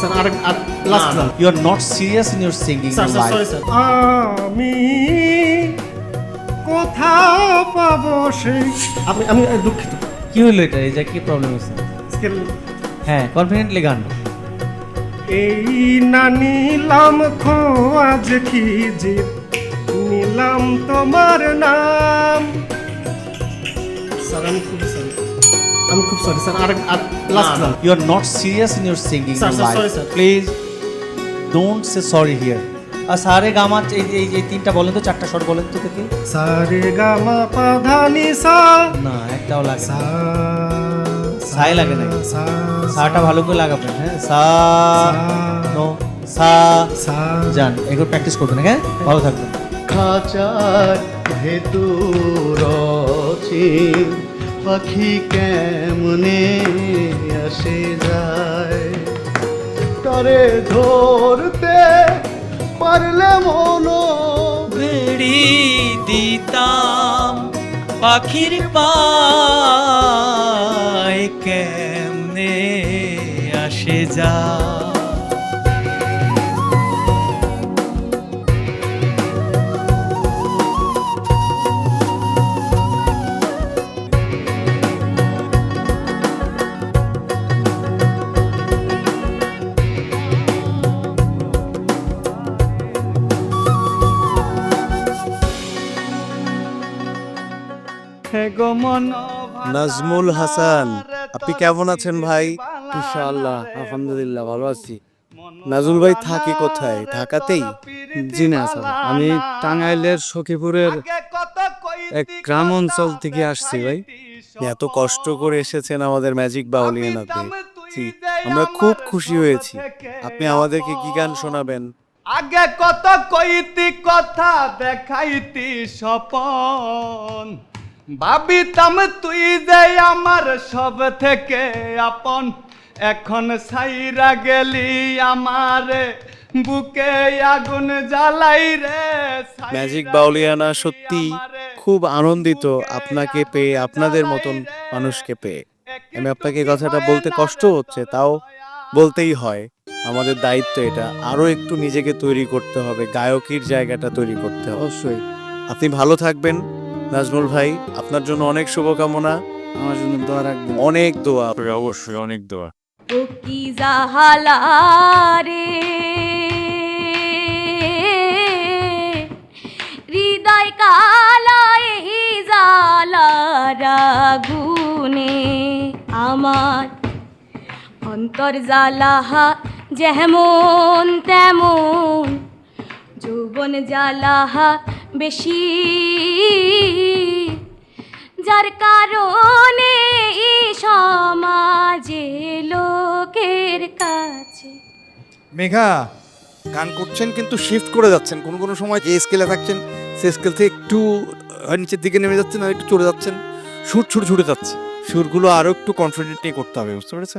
You are not serious in your singing sir sir live. Sorry sir আমি কোথা পাবো সেই আমি আমি দুঃখিত। কি হলো এটা? এই যে কি প্রবলেম হচ্ছে? স্কেল হ্যাঁ কনফিডেন্টলি গান। এই না নিলাম খোয়াজ খিজি নিলাম তোমার নাম। স্যার আমি খুব আমি খুব সরি স্যার আর আর লাস্ট গান You are not serious in your singing Sir, sir, live. sorry, sir. Please don't say sorry here. আর সারে গামা এই এই এই তিনটা বলেন তো চারটা স্বর বলেন তো দেখি সারে গামা পাধানি সা না একটাও লাগে সা না। সাই লাগে নাকি? সা সাটা ভালো করে লাগাবেন হ্যাঁ সা নো সা সা যান এগুলো প্র্যাকটিস করবেন হ্যাঁ ভালো থাকবেন খাঁচার ভেতর পাখি কেমনে আসে যায়? তরে ধরতে পারলে মনো বেড়ি দিতাম পাখির পায় কেমনে আসে যা নাজমুল হাসান আপনি কেমন আছেন ভাই? ইনশাআল্লাহ আলহামদুলিল্লাহ ভালো আছি। নাজমুল ভাই থাকি কোথায়? ঢাকাতেই? জি না স্যার আমি টাঙ্গাইলের সখীপুরের এক গ্রাম অঞ্চল থেকে আসছি ভাই। এত কষ্ট করে এসেছেন আমাদের ম্যাজিক বাউলিয়ানাতে জি আমরা খুব খুশি হয়েছি। আপনি আমাদেরকে কি গান শোনাবেন? আগে কত কইতি কথা দেখাইতি স্বপন ভাবিতাম তুই যে আমার সব থেকে আপন এখন সাইরা গেলি আমার বুকে আগুন জ্বালাই রে ম্যাজিক বাউলিয়ানা সত্যি খুব আনন্দিত আপনাকে পেয়ে আপনাদের মতন মানুষকে পেয়ে। আমি আপনাকে কথাটা বলতে কষ্ট হচ্ছে তাও বলতেই হয় আমাদের দায়িত্ব এটা। আরও একটু নিজেকে তৈরি করতে হবে গায়কির জায়গাটা তৈরি করতে হবে। অবশ্যই। আপনি ভালো থাকবেন। নাজমুল ভাই আপনার জন্য অনেক শুভকামনা। আমার জন্য দোয়া রাখবেন। অনেক দোয়া। অবশ্যই অনেক দোয়া। ও কি জাহালারে হৃদয় কালায় জালারা গুনে আমার অন্তর জালাহা যেমন তেমন যৌবন জালাহা বেশি। যার কারণে সমাজে লোকের কাছে মেঘা গান করছেন কিন্তু শিফট করে যাচ্ছেন। কোন কোনো সময় যে স্কেলে থাকছেন সে স্কেল থেকে একটু নিচের দিকে নেমে যাচ্ছেন আর একটু চড়ে যাচ্ছেন। সুর ছুটে ছুটে যাচ্ছে। সুরগুলো আরও একটু কনফিডেন্ট নিয়ে করতে হবে বুঝতে পেরেছে